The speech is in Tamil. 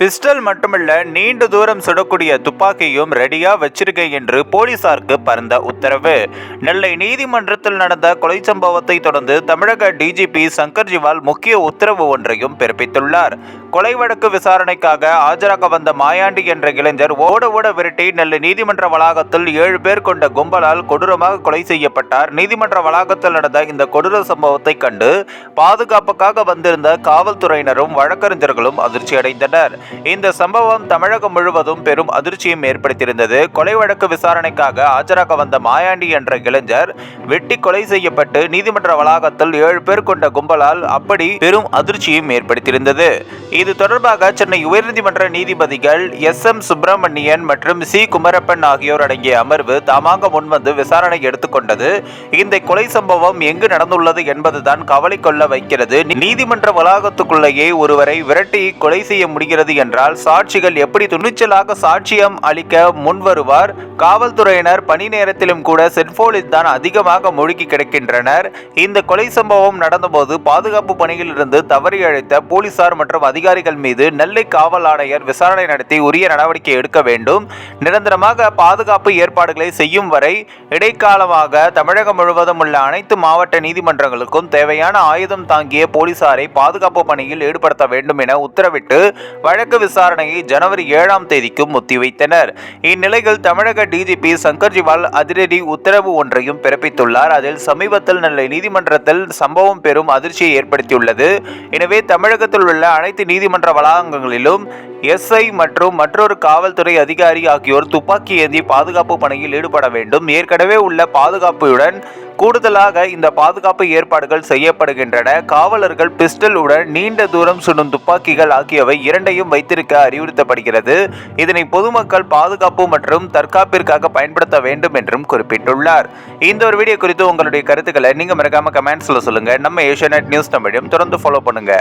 பிஸ்டல் மட்டுமல்ல நீண்ட தூரம் சுடக்கூடிய துப்பாக்கியும் ரெடியா வச்சிருக்க என்று போலீசாருக்கு பறந்த உத்தரவு. நெல்லை நீதிமன்றத்தில் நடந்த கொலை சம்பவத்தை தொடர்ந்து தமிழக டிஜிபி சங்கர் ஜிவால் முக்கிய உத்தரவு ஒன்றையும் பிறப்பித்துள்ளார். கொலை வழக்கு விசாரணைக்காக ஆஜராக வந்த மாயாண்டி என்ற இளைஞர் ஓட ஓட விரட்டி நெல்லை நீதிமன்ற வளாகத்தில் ஏழு பேர் கொண்ட கும்பலால் கொடூரமாக கொலை செய்யப்பட்டார். நீதிமன்ற வளாகத்தில் நடந்த இந்த கொடூர சம்பவத்தை கண்டு பாதுகாப்புக்காக வந்திருந்த காவல்துறையினரும் வழக்கறிஞர்களும் அதிர்ச்சியடைந்தனர். இந்த சம்பவம் தமிழகம் முழுவதும் பெரும் அதிர்ச்சியும் ஏற்படுத்தியிருந்தது. கொலை வழக்கு விசாரணைக்காக ஆஜராக வந்த மாயாண்டி என்ற இளைஞர் வெட்டி கொலை செய்யப்பட்டு நீதிமன்ற வளாகத்தில் ஏழு பேர் கொண்ட கும்பலால் அப்படி பெரும் அதிர்ச்சியும் ஏற்படுத்தியிருந்தது. இது தொடர்பாக சென்னை உயர்நீதிமன்ற நீதிபதிகள் எஸ் எம் சுப்பிரமணியன் மற்றும் சி குமரப்பன் ஆகியோர் அடங்கிய அமர்வு தாமாக முன்வந்து விசாரணை எடுத்துக்கொண்டது இந்த கொலை சம்பவம் எங்கு நடந்துள்ளது என்பதுதான் கவலை கொள்ள வைக்கிறது. நீதிமன்ற வளாகத்துக்குள்ளேயே ஒருவரை விரட்டி கொலை செய்ய முடிகிறது என்றால் சாட்சிகள் எப்படி துணிச்சலாக சாட்சியம் அளிக்க முன்வருவார்? காவல்துறையினர் பணி நேரத்திலும் கூட செல்போனில் தான் அதிகமாக மூழ்கி கிடக்கின்றனர். இந்த கொலை சம்பவம் நடந்தபோது பாதுகாப்பு பணியில் இருந்து தவறி அழைத்த போலீசார் மற்றும் அதிகாரிகள் மீது நெல்லை காவல் ஆணையர் விசாரணை நடத்தி உரிய நடவடிக்கை எடுக்க வேண்டும். நிரந்தரமாக பாதுகாப்பு ஏற்பாடுகளை செய்யும் வரை இடைக்காலமாக தமிழகம் முழுவதும் உள்ள அனைத்து மாவட்ட நீதிமன்றங்களுக்கும் தேவையான ஆயுதம் தாங்கிய போலீசாரை பாதுகாப்பு பணியில் ஈடுபடுத்த வேண்டும் என உத்தரவிட்டு வழக்கு விசாரணையை ஜனவரி ஏழாம் தேதிக்கும் ஒத்திவைத்தனர். இந்நிலையில் தமிழக டிஜிபி சங்கர்ஜிவால் அதிரடி உத்தரவு ஒன்றையும் பிறப்பித்துள்ளார். அதில் சமீபத்தில் நல்ல நீதிமன்றத்தில் சம்பவம் பெரும் அதிர்ச்சியை ஏற்படுத்தியுள்ளது. எனவே தமிழகத்தில் உள்ள அனைத்து நீதிமன்ற வளாகங்களிலும் எஸ்ஐ மற்றும் மற்றொரு காவல்துறை அதிகாரி ஆகியோர் துப்பாக்கி ஏந்தி பாதுகாப்பு பணியில் ஈடுபட வேண்டும். ஏற்கனவே உள்ள பாதுகாப்புடன் கூடுதலாக இந்த பாதுகாப்பு ஏற்பாடுகள் செய்யப்படுகின்றன. காவலர்கள் பிஸ்டல் உடன் நீண்ட தூரம் சுடும் துப்பாக்கிகள் ஆகியவை இரண்டையும் வைத்திருக்க அறிவுறுத்தப்படுகிறது. இதனை பொதுமக்கள் பாதுகாப்பு மற்றும் தற்காப்பிற்காக பயன்படுத்த வேண்டும் என்றும் குறிப்பிட்டுள்ளார். இந்த ஒரு வீடியோ குறித்து உங்களுடைய கருத்துக்களை நீங்க மறக்காம கமெண்ட்ஸ்ல சொல்லுங்க. நம்ம ஏஷியா நியூஸ் தமிழையும் தொடர்ந்து ஃபாலோ பண்ணுங்க.